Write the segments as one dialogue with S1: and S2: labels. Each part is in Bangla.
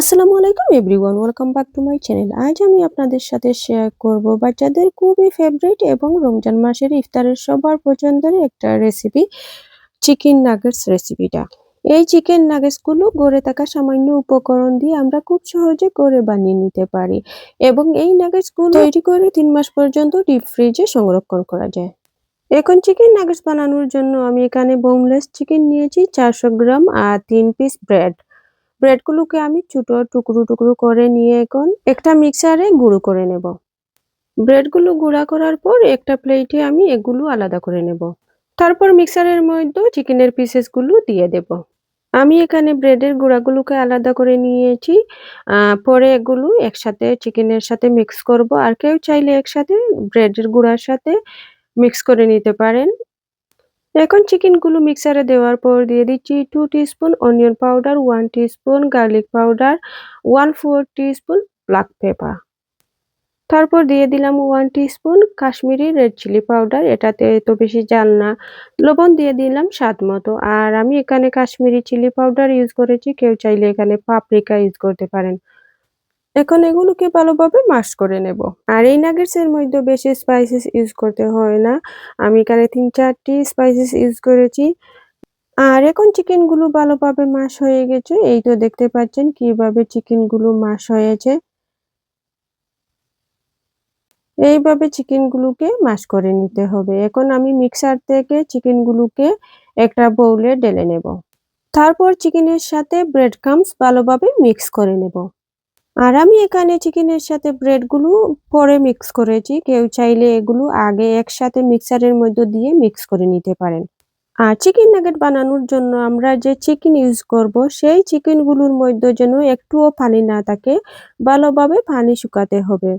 S1: আসসালামু আলাইকুম everyone, welcome back to my channel. আজ আমি আপনাদের সাথে শেয়ার করব বাচ্চাদের খুবই ফেভারিট এবং রমজান মাসের ইফতারের সবার পছন্দের একটা রেসিপি চিকেন নাগেটস রেসিপিটা এই চিকেন নাগেটসগুলো গড়ে থাকা সামান্য উপকরণ দিয়ে আমরা খুব সহজে করে বানিয়ে নিতে পারি এবং এই নাগেটসগুলো তৈরি করে তিন মাস পর্যন্ত ডিপ ফ্রিজে সংরক্ষণ করা যায়। এখন চিকেন নাগেটস বানানোর জন্য আমি এখানে বোনলেস চিকেন নিয়েছি, চারশো গ্রাম আর তিন পিস ব্রেড ব্রেডগুলোকে আমি ছোট টুকরো টুকরো করে নিয়ে এখন একটা মিক্সারে গুঁড়ো করে নেব। ব্রেডগুলো গুঁড়া করার পর একটা প্লেটে আমি এগুলো আলাদা করে নেব। তারপর মিক্সারের মধ্যে চিকেনের পিসেসগুলো দিয়ে দেব। আমি এখানে ব্রেডের গুঁড়াগুলোকে আলাদা করে নিয়েছি। পরে এগুলো একসাথে চিকেনের সাথে মিক্স করব। আর কেউ চাইলে একসাথে ব্রেডের গুঁড়ার সাথে মিক্স করে নিতে পারেন। এখন চিকেনগুলো মিক্সারে দেওয়ার পর দিয়ে দিচ্ছি two teaspoon onion powder one teaspoon garlic powder one four teaspoon black pepper তারপর দিয়ে দিলাম one teaspoon Kashmiri red chilli powder এটাতে তো বেশি জাল না, লবণ দিয়ে দিলাম স্বাদ মতো। আর আমি এখানে কাশ্মীরি চিলি পাউডার ইউজ করেছি, কেউ চাইলে এখানে পাপরিকা ইউজ করতে পারেন। এখন এগুলোকে ভালোভাবে মাশ করে নেব। আর এই নাগেটস এর মধ্যে বেশি স্পাইসেস ইউজ করতে হয় না। আমি এখানে তিন চারটি স্পাইসেস ইউজ করেছি। আর এখন চিকেনগুলো ভালোভাবে মাশ হয়ে গেছে। এই তো দেখতে পাচ্ছেন কীভাবে চিকেনগুলো মাশ হয়েছে। এইভাবে চিকেন গুলোকে মাশ করে নিতে হবে। এখন আমি মিক্সার থেকে চিকেন গুলোকে একটা বউলে ঢেলে নেব। তারপর চিকেনের সাথে ব্রেড ক্রামস ভালোভাবে মিক্স করে নেব। আর আমি এখানে চিকেনের সাথে ব্রেডগুলো পরে মিক্স করেছি। কেউ চাইলে এগুলো আগে একসাথে মিক্সারের মধ্যে দিয়ে মিক্স করে নিতে পারেন। আর চিকেন নাগেট বানানোর জন্য আমরা যে চিকেন ইউজ করব, সেই চিকেনগুলোর মধ্যে যেন একটুও পানি না থাকে, ভালোভাবে পানি শুকাতে হবে।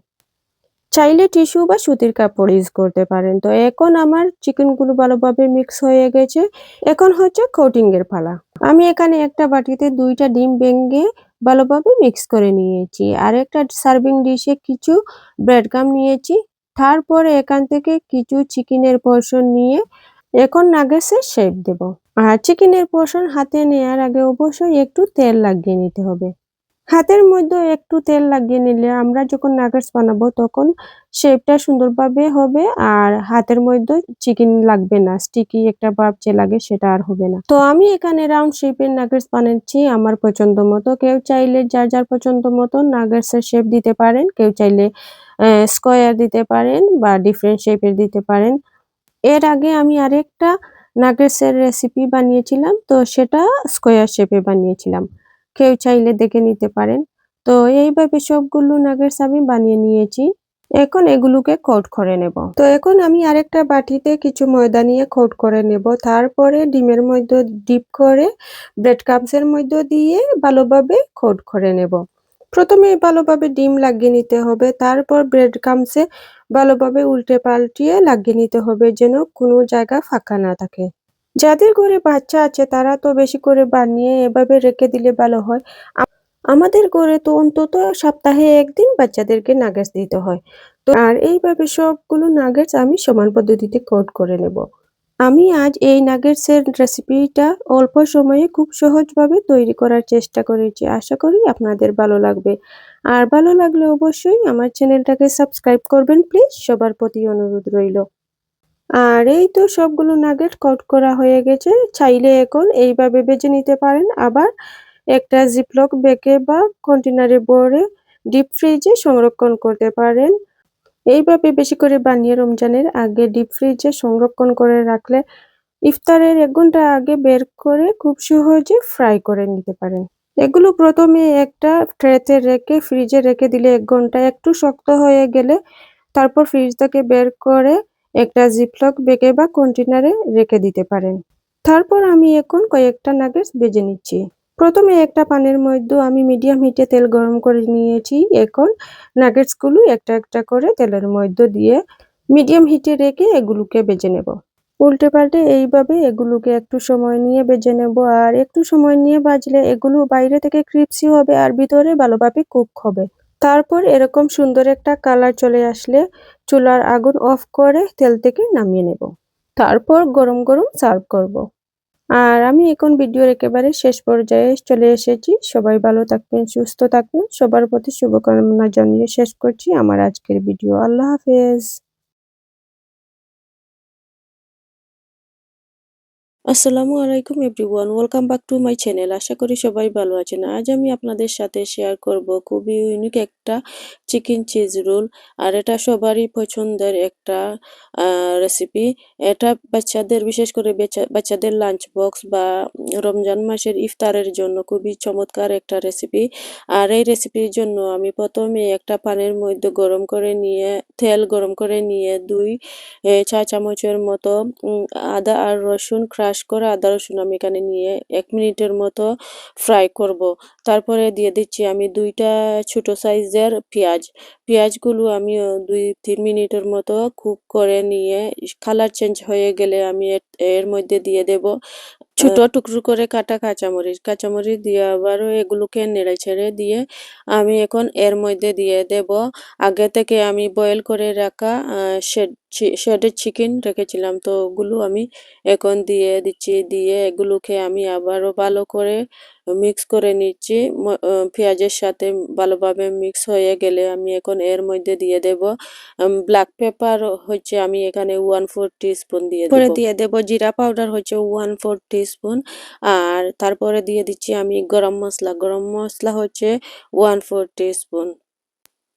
S1: চাইলে টিস্যু বা সুতির কাপড় ইউজ করতে পারেন। তো এখন আমার চিকেনগুলো ভালোভাবে মিক্স হয়ে গেছে। এখন হচ্ছে কোটিং এর পালা। আমি এখানে একটা বাটিতে দুইটা ডিম ভেঙে ভালোভাবে মিক্স করে নিয়েছি। আর একটা সার্ভিং ডিশে কিছু ব্রেড গাম নিয়েছি। তারপরে এখান থেকে কিছু চিকেনের পোর্শন নিয়ে এখন নাগেটসের শেপ দেব। আর চিকেনের পোর্শন হাতে নেওয়ার আগে অবশ্যই একটু তেল লাগিয়ে নিতে হবে। হাতের মধ্যে একটু তেল লাগিয়ে নিলে আমরা যখন নাগেটস বানাবো তখন শেপটা সুন্দরভাবে হবে আর হাতের মধ্যে চিকেন লাগবে না স্টিকি একটা ভাব যে লাগে সেটা আর হবে না। তো আমি এখানে রাউন্ড শেপের নাগেটস বানাচ্ছি আমার পছন্দ মতো। কেউ চাইলে যার যার পছন্দ মতো নাগেটস এর শেপ দিতে পারেন, কেউ চাইলে স্কোয়ার দিতে পারেন বা ডিফারেন্ট শেপের দিতে পারেন। এর আগে আমি আরেকটা নাগেটস এর রেসিপি বানিয়েছিলাম, তো সেটা স্কোয়ার শেপে বানিয়েছিলাম। কেউ চাইলে দেখে নিতে পারেন। তো এইভাবে সবগুলো নাগেটস আমি বানিয়ে নিয়েছি। এখন এগুলোকে কোট করে নেব। তো এখন আমি আরেকটা বাটিতে কিছু ময়দা নিয়ে কোট করে নেব। তারপরে ডিমের মধ্যে ডিপ করে ব্রেড কাপসের মধ্যে দিয়ে ভালোভাবে কোট করে নেব। প্রথমে ভালোভাবে ডিম লাগিয়ে নিতে হবে। তারপর ব্রেড কামসে ভালোভাবে উল্টে পাল্টিয়ে লাগিয়ে নিতে হবে যেন কোনো জায়গা ফাঁকা না থাকে। যাদের ঘরে বাচ্চা আছে, তারা তো বেশি করে বানিয়ে এভাবে রেখে দিলে ভালো হয়। আমাদের ঘরে তো অন্তত সপ্তাহে একদিন বাচ্চাদেরকে নাগেটস দিতে হয়। তো আর এইভাবে সবগুলো নাগেটস আমি সমান পদ্ধতিতে কোট করে নেব। আমি আজ এই নাগেটসের রেসিপিটা অল্প সময়ে খুব সহজভাবে তৈরি করার চেষ্টা করেছি। আশা করি আপনাদের ভালো লাগবে। আর ভালো লাগলে অবশ্যই আমার চ্যানেলটাকে সাবস্ক্রাইব করবেন প্লিজ সবার প্রতি অনুরোধ রইল। আর এই তো সবগুলো নাগেট কট করা হয়ে গেছে। চাইলে এখন এইভাবে বেজে নিতে পারেন। আবার একটা জিপলক বেকে বা কন্টেনারে ভরে ডিপ ফ্রিজে সংরক্ষণ করতে পারেন। এইভাবে বেশি করে বানিয়ে রমজানের আগে ডিপ ফ্রিজে সংরক্ষণ করে রাখলে ইফতারের এক ঘণ্টা আগে বের করে খুব সহজে ফ্রাই করে নিতে পারেন। এগুলো প্রথমে একটা ট্রেতে রেখে ফ্রিজে রেখে দিলে এক ঘণ্টা একটু শক্ত হয়ে গেলে তারপর ফ্রিজ থেকে বের করে একটা জিপলক বেগে বা কন্টেনারে রেখে দিতে পারেন। তারপর আমি এখন কয়েকটা নাগেটস বেজে নিচ্ছি। প্রথমে একটা পানের মধ্যে আমি মিডিয়াম হিটে তেল গরম করে নিয়েছি। এখন নাগেটসগুলো একটা একটা করে তেলের মধ্যে দিয়ে মিডিয়াম হিটে রেখে এগুলোকে বেজে নেব। উল্টে পাল্টে এইভাবে এগুলোকে একটু সময় নিয়ে বেজে নেব। আর একটু সময় নিয়ে বাজলে এগুলো বাইরে থেকে ক্রিপসি হবে আর ভিতরে ভালোভাবে কুক হবে। তারপর এরকম সুন্দর একটা কালার চলে আসলে চুলার আগুন অফ করে তেল থেকে নামিয়ে নেব। তারপর গরম গরম সার্ভ করব।
S2: আর আমি এখন ভিডিওর একেবারে শেষ পর্যায়ে চলে এসেছি। সবাই ভালো থাকবেন, সুস্থ থাকবেন। সবার প্রতি শুভকামনা জানিয়ে শেষ করছি আমার আজকের ভিডিও। আল্লাহ হাফেজ। আসসালামু আলাইকুম everyone, welcome back to my channel. আশা করি সবাই ভালো আছেন। আজ আমি আপনাদের সাথে শেয়ার করব খুবই ইউনিক একটা চিকেন চিজ রোল আর এটা সবারই পছন্দের একটা রেসিপি এটা বাচ্চাদের, বিশেষ করে বাচ্চাদের লাঞ্চ বক্স বা রমজান মাসের ইফতারের জন্য খুবই চমৎকার একটা রেসিপি আর এই রেসিপির জন্য আমি প্রথমে একটা পানের মধ্যে গরম করে নিয়ে, তেল গরম করে নিয়ে দুই চা চামচের মতো আদা আর রসুন ক্রাশ করে আদা রসুন আমি এখানে নিয়ে এক মিনিটের মতো ফ্রাই করব। তারপরে দিয়ে দিচ্ছি আমি দুইটা ছোট সাইজের পেঁয়াজ। পেঁয়াজগুলো আমি দুই তিন মিনিটের মতো কুক করে নিয়ে কালার চেঞ্জ হয়ে গেলে আমি এর মধ্যে দিয়ে দেব ছোট টুকরো করে কাটা কাঁচামরিচ। কাঁচামরিচ দিয়ে আবারও এগুলোকে নেড়ে ছেড়ে দিয়ে আমি এখন এর মধ্যে দিয়ে দেব। আগে থেকে আমি বয়েল করে রাখা শেডের চিকেন রেখেছিলাম। তো ওগুলো আমি এখন দিয়ে দিচ্ছি। দিয়ে এগুলোকে আমি আবারও ভালো করে মিক্স করে নিচ্ছি। পেঁয়াজের সাথে ভালোভাবে মিক্স হয়ে গেলে আমি এখন এর মধ্যে দিয়ে দেব ব্ল্যাক পেপার হচ্ছে আমি এখানে ওয়ান ফোর স্পুন দিয়ে পরে দিয়ে দেব জিরা পাউডার হচ্ছে ওয়ান ফোর স্পুন আর তারপরে দিয়ে দিচ্ছি আমি গরম মশলা। গরম মশলা হচ্ছে ওয়ান ফোর স্পুন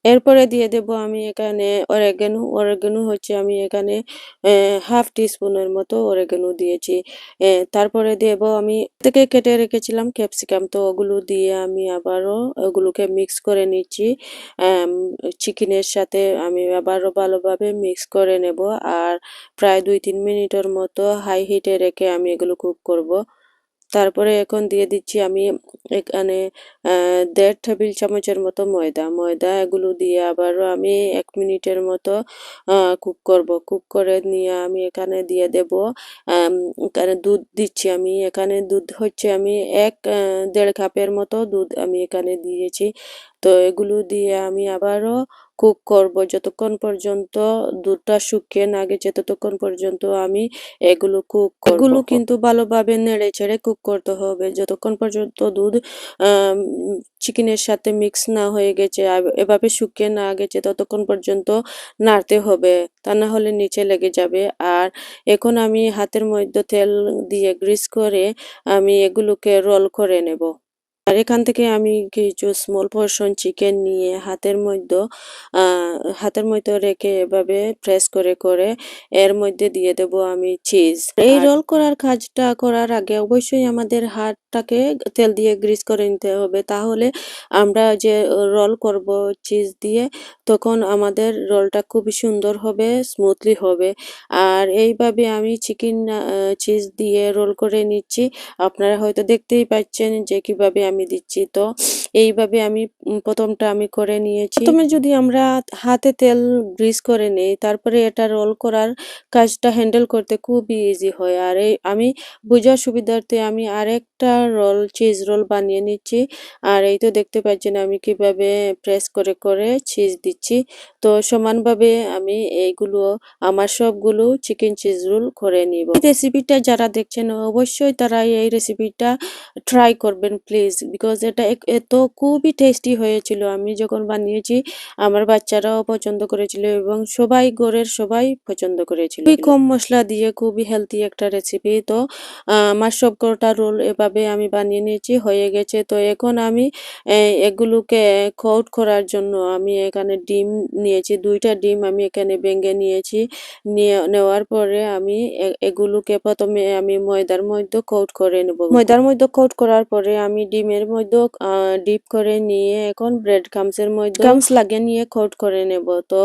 S2: এরপরে দিয়ে দেব আমি এখানে অরেগানো অরেগানো হচ্ছে আমি এখানে হাফ টিস্পুনের মতো অরেগানো দিয়েছি। তারপরে দেব আমি থেকে কেটে রেখেছিলাম ক্যাপসিকাম তো ওগুলো দিয়ে আমি আবারও ওগুলোকে মিক্স করে নিচ্ছি। চিকেনের সাথে আমি আবারও ভালোভাবে মিক্স করে নেব। আর প্রায় দুই তিন মিনিটের মতো হাই হিটে রেখে আমি এগুলো কুক করব। তারপরে এখন দিয়ে দিচ্ছি আমি এখানে দেড় টেবিল চামচের মতো ময়দা। ময়দা এগুলো দিয়ে আবারও আমি এক মিনিটের মতো কুক করব। কুক করে নিয়ে আমি এখানে দিয়ে দেব এখানে দুধ দিচ্ছি আমি। এখানে দুধ হচ্ছে আমি এক দেড় কাপের মতো দুধ আমি এখানে দিয়েছি। তো এগুলো দিয়ে আমি আবারও কুক করব। যতক্ষণ পর্যন্ত দুধটা শুকিয়ে না গেছে, ততক্ষণ পর্যন্ত আমি এগুলো কুক এগুলো কিন্তু ভালোভাবে নেড়ে ছেড়ে কুক করতে হবে। যতক্ষণ পর্যন্ত দুধ চিকেনের সাথে মিক্স না হয়ে গেছে এভাবে শুকিয়ে না গেছে, ততক্ষণ পর্যন্ত নাড়তে হবে। তা না হলে নিচে লেগে যাবে। আর এখন আমি হাতের মধ্যে তেল দিয়ে গ্রিস করে আমি এগুলোকে রোল করে নেব। আর এখান থেকে আমি কিছু স্মল পোর্শন চিকেন নিয়ে হাতের মধ্যে হাতের মধ্যে রেখে এভাবে প্রেস করে করে এর মধ্যে দিয়ে দেব আমি চিজ এই রোল করার কাজটা করার আগে অবশ্যই আমাদের হাতটাকে তেল দিয়ে গ্রিস করে নিতে হবে। তাহলে আমরা যে রোল করব চিজ দিয়ে তখন আমাদের রোলটা খুবই সুন্দর হবে স্মুথলি হবে। আর এইভাবে আমি চিকেন চিজ দিয়ে রোল করে নিচ্ছি। আপনারা হয়তো দেখতেই পাচ্ছেন যে কীভাবে আমি দিচ্ছি। তো এইভাবে আমি প্রথমটা আমি করে নিয়েছি। প্রথমে যদি আমরা হাতে তেল গ্রিস করে নেই, তারপরে এটা রোল করার কাজটা হ্যান্ডেল করতে খুবই ইজি হয়। আর এই আমি বোঝার সুবিধার্থে আমি আরেকটা রোল চিজ রোল বানিয়ে নিচ্ছি। আর এই তো দেখতে পাচ্ছেন আমি কীভাবে প্রেস করে করে চিজ দিচ্ছি। তো সমানভাবে আমি এইগুলো, আমার সবগুলো চিকেন চিজ রোল করে নিব। রেসিপিটা যারা দেখছেন, অবশ্যই তারা এই রেসিপিটা ট্রাই করবেন প্লিজ বিকজ এটা এত খুবই টেস্টি হয়েছিল। আমি যখন বানিয়েছি, আমার বাচ্চারাও পছন্দ করেছিল এবং সবাই ঘরের সবাই পছন্দ করেছিল। খুবই কম মশলা দিয়ে খুবই হেলদি একটা রেসিপি তো আমার সব কটা রোল এভাবে আমি বানিয়ে নিয়েছি, হয়ে গেছে। তো, এখন আমি এগুলোকে কোট করার জন্য আমি এখানে ডিম নিয়েছি। দুইটা ডিম আমি এখানে ভেঙে নিয়েছি। নিয়ে, নেওয়ার পরে আমি এগুলোকে প্রথমে আমি ময়দার মধ্যে কোট করে নেব। ময়দার মধ্যে কোট করার পরে আমি ডিমের মধ্যে ডিপ করে নিয়ে এখন ব্রেড কামসের মধ্যে কামস লাগিয়ে নিয়ে কোট করে নেব। তো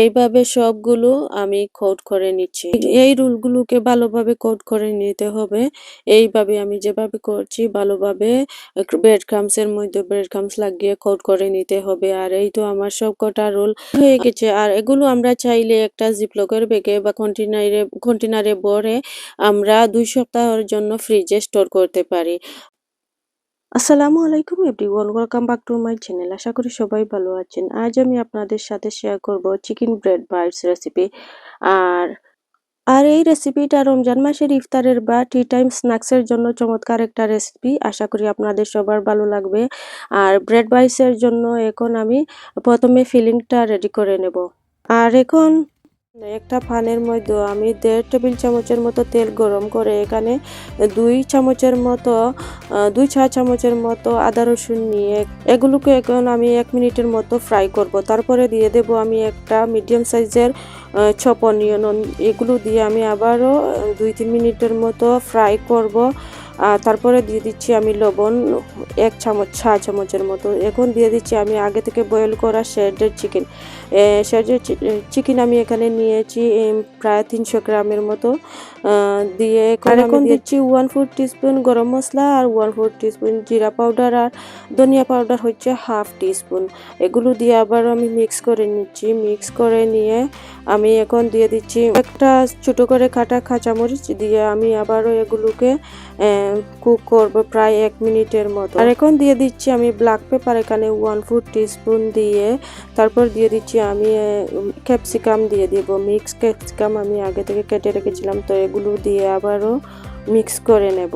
S2: এইভাবে সবগুলো আমি কোট করে নিচ্ছি। এই রুলগুলোকে ভালোভাবে কোট করে নিতে হবে। এইভাবে আমি যেভাবে করছি ভালোভাবে ব্রেড ক্রামসের মধ্যে ব্রেড ক্রামস লাগিয়ে কোট করে নিতে হবে। আর এই তো আমার সব কটা রোল হয়ে গেছে। আর এগুলো আমরা চাইলে একটা জিপলকের ব্যাগে বা কন্টেনারে কন্টেনারে ভরে আমরা দুই সপ্তাহের জন্য ফ্রিজে স্টোর করতে পারি। আসসালামু আলাইকুম everyone, welcome back to my channel. আশা করি সবাই ভালো আছেন। আজ আমি আপনাদের সাথে শেয়ার করব চিকেন ব্রেড বাইটস রেসিপি আর আর এই রেসিপিটা রমজান মাসের ইফতারের বা টি টাইম স্ন্যাক্সের জন্য চমৎকার একটা রেসিপি আশা করি আপনাদের সবার ভালো লাগবে। আর ব্রেড বাইসের জন্য এখন আমি প্রথমে ফিলিংটা রেডি করে নেব। আর এখন একটা ফানের মধ্যে আমি দেড় টেবিল চামচের মতো তেল গরম করে এখানে দুই চামচের মতো দুই চা চামচের মতো আদা রসুন নিয়ে এগুলোকে এখন আমি এক মিনিটের মতো ফ্রাই করব। তারপরে দিয়ে দেব আমি একটা মিডিয়াম সাইজের চপ অনিয়ন। এগুলো দিয়ে আমি আবারও দুই তিন মিনিটের মতো ফ্রাই করব। তারপরে দিয়ে দিচ্ছি আমি লবণ, এক চামচ, চা চামচের মতো। এখন দিয়ে দিচ্ছি আমি আগে থেকে বয়েল করা শেডের চিকেন। শেডের চিকেন আমি এখানে নিয়েছি প্রায় তিনশো গ্রামের মতো। দিয়ে এখন দিচ্ছি one four teaspoon garam masala আর ওয়ান ফোর টিস্পুন জিরা পাউডার আর ধনিয়া পাউডার হচ্ছে হাফ টিস্পুন এগুলো দিয়ে আবার আমি মিক্স করে নিচ্ছি। মিক্স করে নিয়ে আমি এখন দিয়ে দিচ্ছি একটা ছোট করে কাটা কাঁচামরিচ দিয়ে আমি আবারও এগুলোকে কুক করব প্রায় এক মিনিটের মতো। আর এখন দিয়ে দিচ্ছি আমি ব্ল্যাক পেপার এখানে ওয়ান ফুট টিস্পুন দিয়ে তারপর দিয়ে দিচ্ছি আমি ক্যাপসিকাম দিয়ে দিব। মিক্স ক্যাপসিকাম আমি আগে থেকে কেটে রেখেছিলাম, তো এগুলো দিয়ে আবারও মিক্স করে নেব।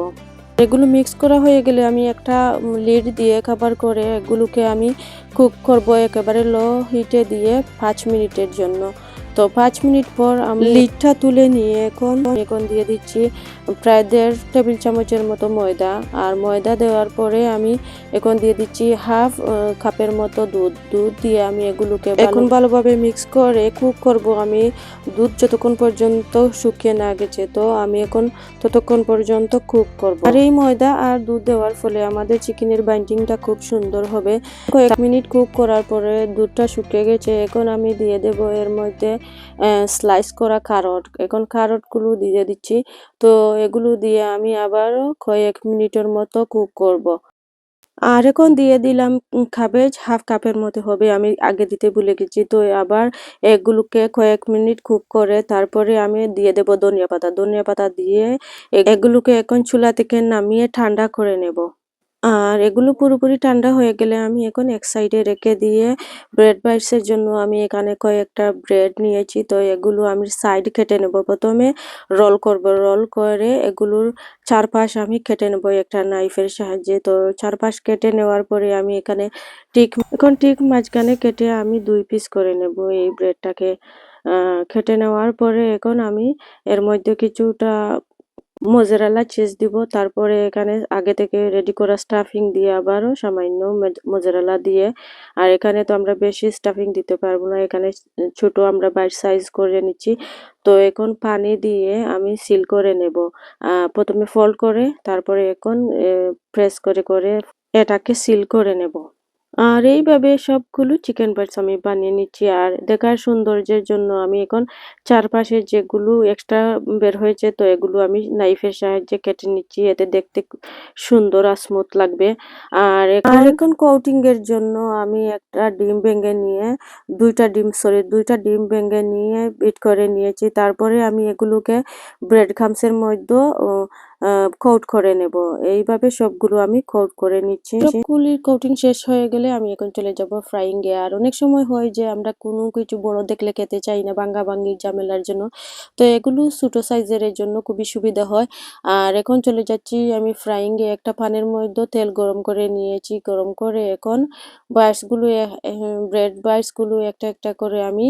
S2: এগুলো মিক্স করা হয়ে গেলে আমি একটা লিড দিয়ে কভার করে এগুলোকে আমি কুক করব একেবারে লো হিটে দিয়ে পাঁচ মিনিটের জন্য। তো পাঁচ মিনিট পর আমি লিডটা তুলে নিয়ে এখন এখন দিয়ে দিচ্ছি প্রায় দেড় টেবিল চামচের মতো ময়দা। আর ময়দা দেওয়ার পরে আমি এখন দিয়ে দিচ্ছি হাফ কাপের মতো দুধ। দুধ দিয়ে আমি এগুলোকে এখন ভালোভাবে মিক্স করে কুক করব আমি। দুধ যতক্ষণ পর্যন্ত শুকিয়ে না গেছে, তো আমি এখন ততক্ষণ পর্যন্ত কুক করব। আর এই ময়দা আর দুধ দেওয়ার ফলে আমাদের চিকেনের বাইন্ডিংটা খুব সুন্দর হবে। কয়েক মিনিট কুক করার পরে দুধটা শুকিয়ে গেছে। এখন আমি দিয়ে দেব এর মধ্যে স্লাইস করা কারট এখন কারটগুলো দিয়ে দিচ্ছি। তো এগুলো দিয়ে আমি আবারও কয়েক মিনিটের মতো কুক করব। আর এখন দিয়ে দিলাম কাবেজ হাফ কাপের মতো হবে। আমি আগে দিতে ভুলে গেছি। তো আবার এগুলোকে কয়েক মিনিট কুক করে তারপরে আমি দিয়ে দেব ধনিয়া পাতা। ধনিয়া পাতা দিয়ে এগুলোকে এখন চুলা থেকে নামিয়ে ঠান্ডা করে নেব। আর এগুলো পুরোপুরি ঠান্ডা হয়ে গেলে আমি এখন এক সাইডে রেখে দিয়ে ব্রেড বাইটসের জন্য আমি এখানে কয়েকটা ব্রেড নিয়েছি। তো এগুলো আমি সাইড কেটে নেব। প্রথমে রোল করব। রোল করে এগুলোর চারপাশ আমি কেটে নেব একটা নাইফের সাহায্যে। তো চারপাশ কেটে নেওয়ার পরে আমি এখানে ঠিক, এখন ঠিক মাঝখানে কেটে আমি দুই পিস করে নেব এই ব্রেডটাকে খেটে নেওয়ার পরে এখন আমি এর মধ্যে কিছুটা মোজারেলা চিজ দিব, তারপরে এখানে আগে থেকে রেডি করা স্টাফিং দিয়ে আবারও সামান্য মোজারেলা দিয়ে। আর এখানে তো আমরা বেশি স্টাফিং দিতে পারব না, এখানে ছোট আমরা বাইট সাইজ করে নিচ্ছি। তো এখন পানি দিয়ে আমি সিল করে নেব। প্রথমে ফোল্ড করে, তারপরে এখন প্রেস করে করে এটাকে সিল করে নেব। আর এইভাবে সবগুলো চিকেন পার্টস আমি বানিয়ে নিচ্ছি। আর দেখার সৌন্দর্যের জন্য আমি এখন চারপাশে যেগুলো এক্সট্রা বের হয়েছে, তো এগুলো আমি নাইফের সাহায্যে কেটে নিচ্ছি। এতে দেখতে সুন্দর আর স্মুথ লাগবে। আর এখন কোটিং এর জন্য আমি একটা ডিম ভেঙে নিয়ে, দুইটা ডিম সরি দুইটা ডিম ভেঙে নিয়ে বিট করে নিয়েছি। তারপরে আমি এগুলোকে ব্রেড খামসের মধ্যে কোট করে নেব। এইভাবে সবগুলো আমি কোট করে নিচ্ছি। সবগুলির কোটিং শেষ হয়ে গেলে আমি এখন চলে যাব ফ্রাইং এ। আর অনেক সময় হয় যে আমরা কোনো কিছু বড় দেখলে খেতে চাই না বাঙ্গা বাঙ্গির ঝামেলার জন্য। তো এগুলো ছোটো সাইজের জন্য খুবই সুবিধা হয়। আর এখন চলে যাচ্ছি আমি ফ্রাইং এ। একটা পানের মধ্যে তেল গরম করে নিয়েছি। গরম করে এখন বাইসগুলো ব্রেড বাইসগুলো একটা একটা করে আমি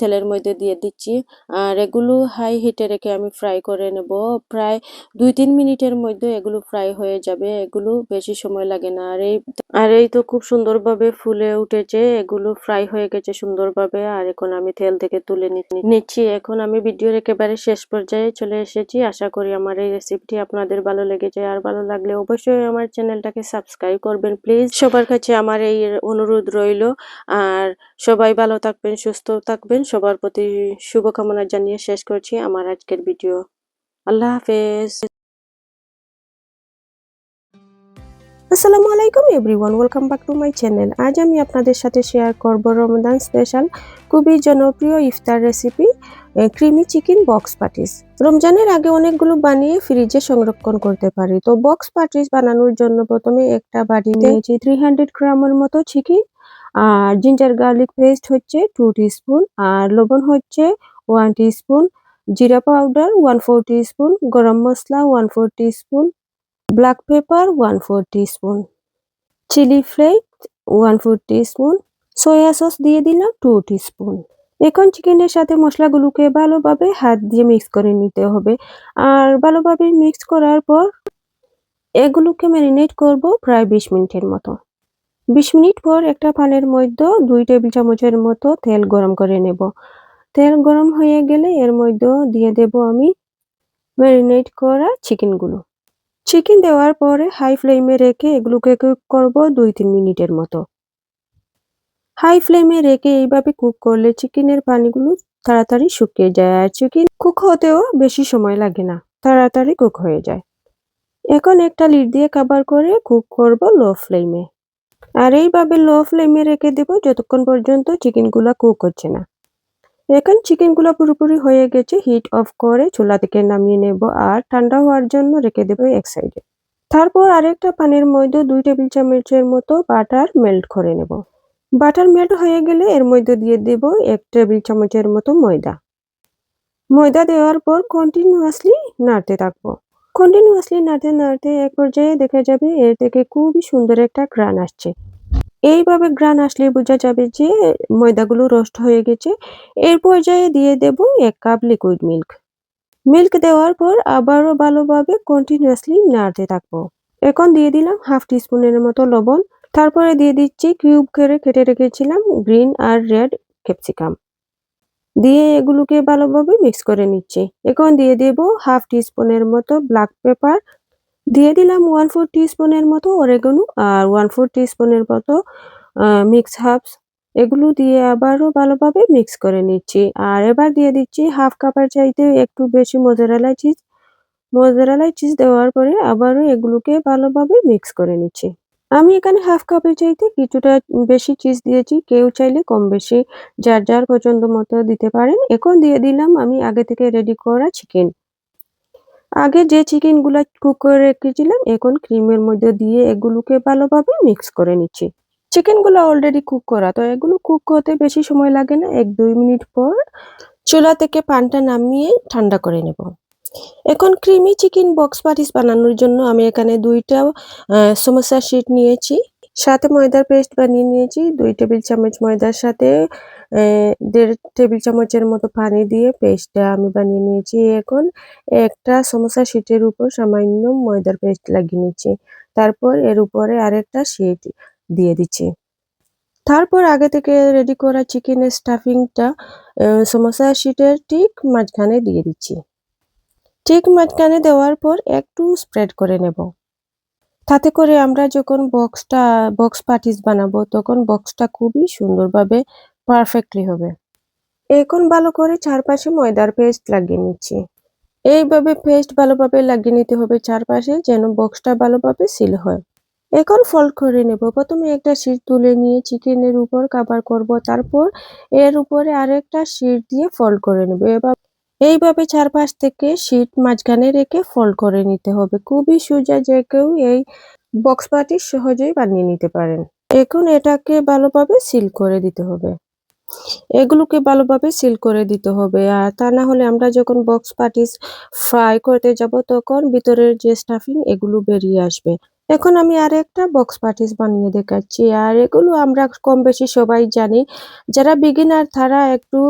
S2: তেলের মধ্যে দিয়ে দিচ্ছি। আর এগুলো হাই হিটে রেখে আমি ফ্রাই করে নেব। প্রায় দুই তিন মিনিটের মধ্যে এগুলো ফ্রাই হয়ে যাবে, এগুলো বেশি সময় লাগে না। আর এই আর এই তো খুব সুন্দরভাবে ফুলে উঠেছে, এগুলো ফ্রাই হয়ে গেছে সুন্দরভাবে। আর এখন আমি তেল থেকে তুলে নিচ্ছি। এখন আমি ভিডিওর একেবারে শেষ পর্যায়ে চলে এসেছি। আশা করি আমার এই রেসিপিটি আপনাদের ভালো লেগেছে। আর ভালো লাগলে অবশ্যই আমার চ্যানেলটাকে সাবস্ক্রাইব করবেন প্লিজ সবার কাছে আমার এই অনুরোধ রইল। আর সবাই ভালো থাকবেন, সুস্থ থাকবেন। সবার প্রতি শুভকামনা জানিয়ে শেষ করছি আমার আজকের ভিডিও আল্লাহ হাফেজ। আসসালামু আলাইকুম everyone, welcome back to my channel. আজ আমি আপনাদের সাথে শেয়ার করব রমদান স্পেশাল, খুবই জনপ্রিয় ইফতার recipe creamy chicken box patties. রমজানের আগে অনেকগুলো বানিয়ে ফ্রিজে সংরক্ষণ করতে পারি। তো বক্স পাটিস বানানোর জন্য প্রথমে একটা বাটি নিয়েছি থ্রি হান্ড্রেড গ্রামের মতো চিকেন, আর জিঞ্জার গার্লিক পেস্ট হচ্ছে টু স্পুন আর লবণ হচ্ছে ওয়ান স্পুন
S1: জিরা powder one four spoon garam masala one four spoon black pepper one four spoon chilli flakes one four spoon soya sauce দিয়ে দিলাম টু স্পুন এখন চিকেনের সাথে মশলাগুলোকে ভালোভাবে হাত দিয়ে মিক্স করে নিতে হবে। আর ভালোভাবে মিক্স করার পর এগুলোকে ম্যারিনেট করব প্রায় বিশ মিনিটের মতো। বিশ মিনিট পর একটা পানের মধ্যে দুই টেবিল চামচের মতো তেল গরম করে নেব। তেল গরম হয়ে গেলে এর মধ্যে দিয়ে দেব আমি ম্যারিনেট করা চিকেনগুলো চিকেন দেওয়ার পরে হাই ফ্লেমে রেখে এগুলোকে কুক করব দুই তিন মিনিটের মতো। হাই ফ্লেমে রেখে এইভাবে কুক করলে চিকেনের পানিগুলো তাড়াতাড়ি শুকিয়ে যায় আর চিকেন কুক হতেও বেশি সময় লাগে না, তাড়াতাড়ি কুক হয়ে যায়। এখন একটা লিড দিয়ে কাবার করে কুক করব লো ফ্লেমে আর এইভাবে লো ফ্লেমে রেখে দেব যতক্ষণ পর্যন্ত চিকেনগুলো কুক হচ্ছে না। এখন চিকেনগুলো পুরোপুরি হয়ে গেছে হিট অফ করে চুলা থেকে নামিয়ে নেব আর ঠান্ডা হওয়ার জন্য রেখে দেবো এক সাইডে তারপর আরেকটা পানির মধ্যে দুই টেবিল চামচের মতো বাটার মেল্ট করে নেব। বাটার মেল্ট হয়ে গেলে এর মধ্যে দিয়ে দেব এক টেবিল চামচের মতো ময়দা। ময়দা দেওয়ার পর কন্টিনিউয়াসলি নাড়তে থাকব। কন্টিনিউয়াসলি নাড়তে নাড়তে এক পর্যায়ে দেখা যাবে এর থেকে খুবই সুন্দর একটা গ্রান আসছে। এইভাবে গ্রান আসলে বোঝা যাবে যে ময়দাগুলো রোস্ট হয়ে গেছে। এর পর্যায়ে দিয়ে দেব এক কাপ লিকুইড মিল্ক মিল্ক দেওয়ার পর আবারও ভালোভাবে কন্টিনিউয়াসলি নাড়তে থাকব। এখন দিয়ে দিলাম হাফ টিস্পুনের মতো লবণ। তারপরে দিয়ে দিচ্ছি কিউব করে কেটে রেখেছিলাম গ্রিন আর রেড ক্যাপসিকাম দিয়ে এগুলোকে ভালোভাবে মিক্স করে নিচ্ছি। এখন দিয়ে দেব হাফ টিস্পুনের মতো ব্ল্যাক পেপার দিয়ে দিলাম ওয়ান ফোর স্পুনের মতো অরেগনু আর ওয়ান ফোর স্পুনের মতো মিক্স হাফস এগুলো দিয়ে আবারও ভালোভাবে মিক্স করে নিচ্ছি। আর এবার দিয়ে দিচ্ছি হাফ কাপের চাইতে একটু বেশি মোজারেলা চিজ মোজারেলা চিজ দেওয়ার পরে আবারও এগুলোকে ভালোভাবে মিক্স করে নিচ্ছি। আমি এখানে হাফ কাপের চাইতে কিছুটা বেশি চিজ দিয়েছি। কেউ চাইলে কম বেশি, যার যার পছন্দ মতো দিতে পারেন। এখন দিয়ে দিলাম আমি আগে থেকে রেডি করা চিকেন আগে যে চিকেনগুলো কুক করে রেখেছিলাম, এখন ক্রিমের মধ্যে দিয়ে এগুলোকে ভালোভাবে মিক্স করে নিচ্ছি। চিকেনগুলো অলরেডি কুক করা, তো এগুলো কুক করতে বেশি সময় লাগে না, এক দুই মিনিট পর চুলা থেকে পানটা নামিয়ে ঠান্ডা করে নেব। এখন ক্রিমি চিকেন বক্স পাটিস বানানোর জন্য আমি এখানে দুইটা সমোসা শিট নিয়েছি। সাথে ময়দার পেস্ট বানিয়ে নিয়েছি। দুই টেবিল চামচ ময়দার সাথে দেড় টেবিল চামচের মতো পানি দিয়ে পেস্টটা আমি বানিয়ে নিয়েছি। এখন একটা সমোসা শিটের উপর সামান্য ময়দার পেস্ট লাগিয়ে নিচ্ছি। তারপর এর উপরে আরেকটা শিট দিয়ে দিচ্ছি। তারপর আগে থেকে রেডি করা চিকেনের স্টাফিংটা সমোসা শিটের ঠিক মাঝখানে দিয়ে দিচ্ছি। ঠিক মাঝখানে দেওয়ার পর একটু স্প্রেড করে নেব। তাতে করে আমরা যখন বক্সটা, বক্স পার্টিস বানাবো, তখন বক্সটা খুবই সুন্দরভাবে পারফেক্টলি হবে। এখন ভালো করে চারপাশে ময়দার পেস্ট লাগিয়ে নিচ্ছি। এইভাবে পেস্ট ভালোভাবে লাগিয়ে নিতে হবে চারপাশে যেন বক্সটা ভালোভাবে সিল হয়। এখন ফোল্ড করে নেব। প্রথমে একটা শিট তুলে নিয়ে চিকেনের উপর কাভার করব। তারপর এর উপরে আরেকটা শিট দিয়ে ফোল্ড করে নেব। এবার এইভাবে চারপাশ থেকে শিট মাঝখানে রেখে ফোল্ড করে নিতে হবে। খুবই সোজা যে কেউ এই বক্স পার্টি সহজেই বানিয়ে নিতে পারেন। এখন এটাকে ভালোভাবে সিল করে দিতে হবে। এগুলোকে ভালোভাবে সিল করে দিতে হবে। আর তা না হলে আমরা যখন বক্স পার্টিস ফ্রাই করতে যাব তখন ভিতরের যে স্টাফিং এগুলো বেরিয়ে আসবে। এখন আমি আর একটা বক্স পার্টিস বানিয়ে দেখাচ্ছি। আর এগুলো আমরা কম বেশি সবাই জানি। যারা বিগিনার তারা একটু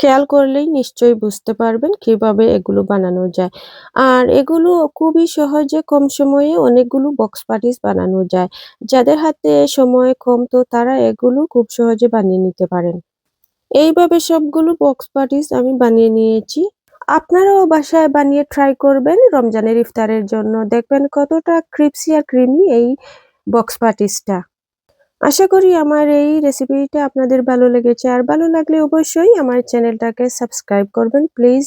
S1: খেয়াল করলেই নিশ্চয়ই বুঝতে পারবেন কীভাবে এগুলো বানানো যায়। আর এগুলো খুবই সহজে কম সময়ে অনেকগুলো বক্স পার্টিস বানানো যায়। যাদের হাতে সময় কম তো তারা এগুলো খুব সহজে বানিয়ে নিতে পারেন। এইভাবে সবগুলো বক্স পার্টিস আমি বানিয়ে নিয়েছি। আপনারাও বাসায় বানিয়ে ট্রাই করবেন রমজানের ইফতারের জন্য। দেখবেন কতটা ক্রিপসি আর ক্রিমি এই বক্স পার্টিসটা আশা করি আমার এই রেসিপিটা আপনাদের ভালো লেগেছে। আর ভালো লাগলে অবশ্যই আমার চ্যানেলটাকে সাবস্ক্রাইব করবেন প্লিজ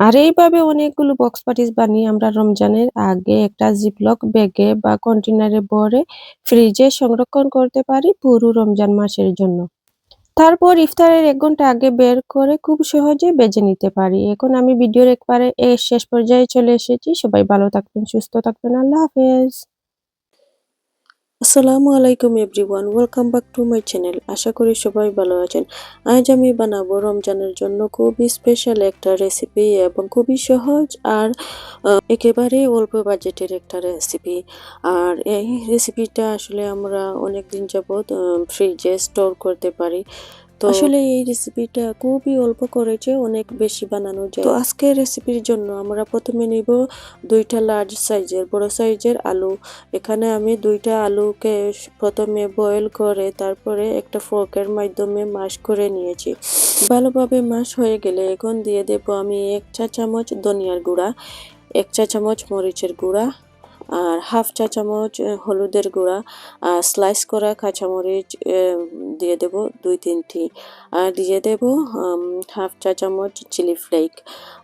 S1: আর এইভাবে অনেকগুলো বক্স পার্টিস বানিয়ে আমরা রমজানের আগে একটা জিপলক ব্যাগে বা কন্টেনারে ভরে ফ্রিজে সংরক্ষণ করতে পারি পুরো রমজান মাসের জন্য। তারপর ইফতারের এক ঘণ্টা আগে বের করে খুব সহজে বেজে নিতে পারি। এখন আমি ভিডিওর একবারে শেষ পর্যায়ে চলে এসেছি। সবাই ভালো থাকবেন, সুস্থ থাকবেন। আল্লাহ হাফেজ।
S2: আসসালামু আলাইকুম everyone, welcome back to my channel. আশা করি সবাই ভালো আছেন। আজ আমি বানাবো রমজানের জন্য খুবই স্পেশাল একটা রেসিপি এবং খুবই সহজ আর একেবারে অল্প বাজেটের একটা রেসিপি আর এই রেসিপিটা আসলে আমরা অনেক দিন যাবৎ ফ্রিজে স্টোর করতে পারি। তো আসলে এই রেসিপিটা খুবই অল্প করেছে অনেক বেশি বানানো যায়। তো আজকের রেসিপির জন্য আমরা প্রথমে নিব দুইটা লার্জ সাইজের বড় সাইজের আলু। এখানে আমি দুইটা আলুকে প্রথমে বয়েল করে তারপরে একটা ফোর্কের মাধ্যমে মাশ করে নিয়েছি। ভালোভাবে মাশ হয়ে গেলে এখন দিয়ে দেব আমি এক চা চামচ ধনিয়ার গুঁড়া এক চা চামচ মরিচের গুঁড়া আর হাফ চা চামচ হলুদের গুঁড়া, আর স্লাইস করা কাঁচামরিচ দিয়ে দেব দুই তিনটি আর দিয়ে দেব হাফ চা চামচ চিলি ফ্লেক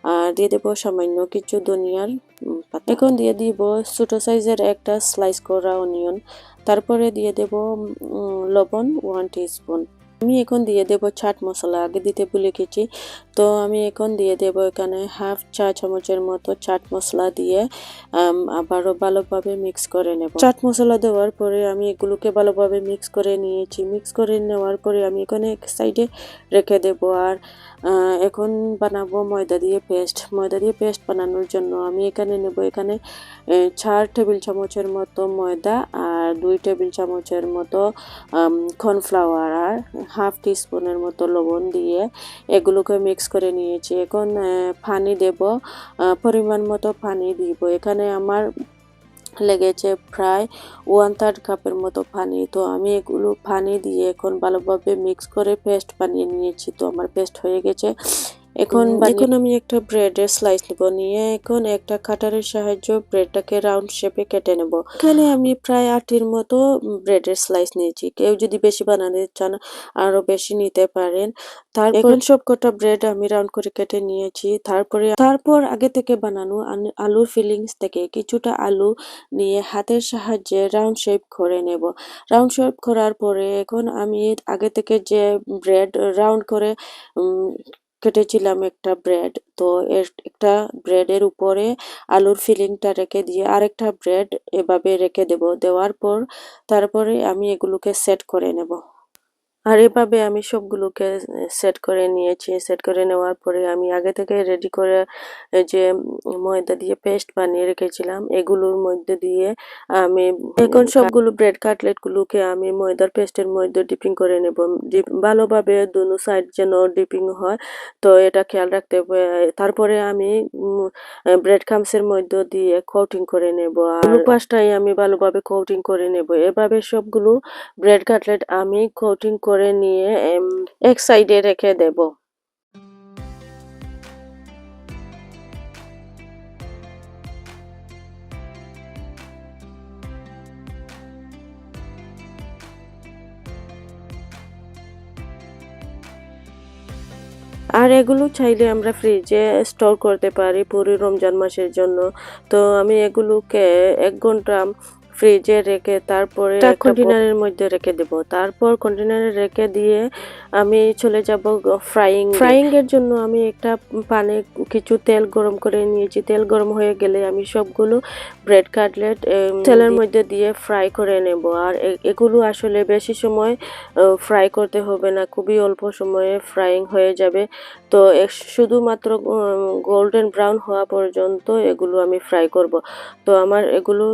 S2: আর দিয়ে দেব সামান্য কিছু ধনিয়ার এখন দিয়ে দিব ছোটো সাইজের একটা স্লাইস করা অনিয়ন তারপরে দিয়ে দেব লবণ ওয়ান স্পুন আমি এখন দিয়ে দেব চাট মশলা। আগে দিতে ভুলে গেছি। তো আমি এখন দিয়ে দেব এখানে হাফ চা চামচের মতো চাট মশলা দিয়ে আবারও ভালোভাবে মিক্স করে নেব। চাট মশলা দেওয়ার পরে আমি এগুলোকে ভালোভাবে মিক্স করে নিয়েছি। মিক্স করে নেওয়ার পরে আমি এখানে এক সাইডে রেখে দেব। আর এখন বানাবো ময়দা দিয়ে পেস্ট ময়দা দিয়ে পেস্ট বানানোর জন্য আমি এখানে নেব এখানে চার টেবিল চামচের মতো ময়দা আর দুই টেবিল চামচের মতো কর্নফ্লাওয়ার আর হাফ টিস্পুনের মতো লবণ দিয়ে এগুলোকে মিক্স করে নিয়েছি। এখন পানি দেব পরিমাণ মতো পানি দিব। এখানে আমার লেগেছে প্রায় ওয়ান থার্ড কাপের মতো পানি। তো আমি এগুলো পানি দিয়ে এখন ভালোভাবে মিক্স করে পেস্ট বানিয়ে নিয়েছি। তো আমার পেস্ট হয়ে গেছে। এখন এখন আমি একটা ব্রেডের স্লাইস নিব নিয়ে এখন একটা কাটারের সাহায্য ব্রেডটাকে রাউন্ড শেপে কেটে নেব। এখানে আমি প্রায় আটির মতো ব্রেডের স্লাইস নিয়েছি। কেউ যদি বেশি বানাতে চান আরও বেশি নিতে পারেন। তারপর সব কটা ব্রেড আমি রাউন্ড করে কেটে নিয়েছি। তারপরে তারপর আগে থেকে বানানো আলুর ফিলিংস থেকে কিছুটা আলু নিয়ে হাতের সাহায্যে রাউন্ড শেপ করে নেব। রাউন্ড শেপ করার পরে এখন আমি আগে থেকে যে ব্রেড রাউন্ড করে কেটেছিলাম একটা ব্রেড তো এর একটা ব্রেডের উপরে আলুর ফিলিংটা রেখে দিয়ে আরেকটা ব্রেড এভাবে রেখে দেব। দেওয়ার পর তারপরে আমি এগুলোকে সেট করে নেব। আর এভাবে আমি সবগুলোকে সেট করে নিয়েছি। সেট করে নেওয়ার পরে আমি আগে থেকে রেডি করে যে, ময়দা দিয়ে পেস্ট বানিয়ে রেখেছিলাম। এগুলোর মধ্যে দিয়ে আমি এখন সবগুলো ব্রেড কাটলেটগুলোকে আমি ময়দার পেস্টের মধ্যে ডিপিং করে নেব। ভালোভাবে দুনো সাইড যেন ডিপিং হয়, তো এটা খেয়াল রাখতে হবে। তারপরে আমি ব্রেড ক্রামসের মধ্যে দিয়ে কোটিং করে নেব। আর পাশটাই আমি ভালোভাবে কোটিং করে নেব। এভাবে সবগুলো ব্রেড কাটলেট আমি কোটিং করে নিয়ে এক সাইডে রেখে দেব। আর এগুলো চাইলে আমরা ফ্রিজে স্টোর করতে পারি পুরো রমজান মাসের জন্য। তো আমি এগুলোকে এক ঘণ্টা ফ্রিজে রেখে তারপরে কন্টেনারের মধ্যে রেখে দেব। তারপর কন্টেনারে রেখে দিয়ে আমি চলে যাব ফ্রাইং ফ্রাইং এর জন্য আমি একটা পানে কিছু তেল গরম করে নিয়েছি। তেল গরম হয়ে গেলে আমি সবগুলো ব্রেড কাটলেট তেলের মধ্যে দিয়ে ফ্রাই করে নেব। আর এগুলো আসলে বেশি সময় ফ্রাই করতে হবে না। খুবই অল্প সময়ে ফ্রাইং হয়ে যাবে। তো শুধুমাত্র গোল্ডেন ব্রাউন হওয়া পর্যন্ত এগুলো আমি ফ্রাই করব। তো আমার এগুলো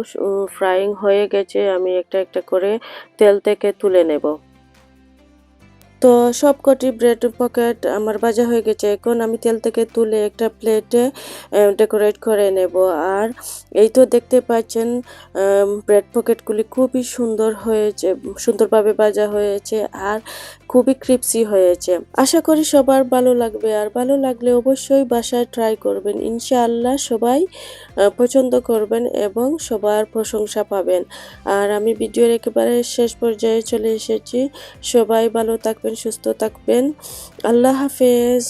S2: ফ্রাইং হয়ে গেছে, আমি একটা একটা করে তেল থেকে তুলে নেব। তো সব কটি ব্রেড পকেট আমার ভাজা হয়ে গেছে। এখন আমি তেল থেকে তুলে একটা প্লেটে ডেকোরেট করে নেব। আর এই তো দেখতে পাচ্ছেন ব্রেড পকেটগুলি খুবই সুন্দর হয়েছে, সুন্দরভাবে ভাজা হয়েছে। আর খুবই ক্রিপসি হয়েছে। আশা করি সবার ভালো লাগবে। আর ভালো লাগলে অবশ্যই বাসায় ট্রাই করবেন। ইনশাআল্লাহ সবাই পছন্দ করবেন এবং সবার প্রশংসা পাবেন। আর আমি ভিডিওর একেবারে শেষ পর্যায়ে চলে এসেছি। সবাই ভালো থাকবেন, সুস্থ থাকবেন। আল্লাহ হাফেজ।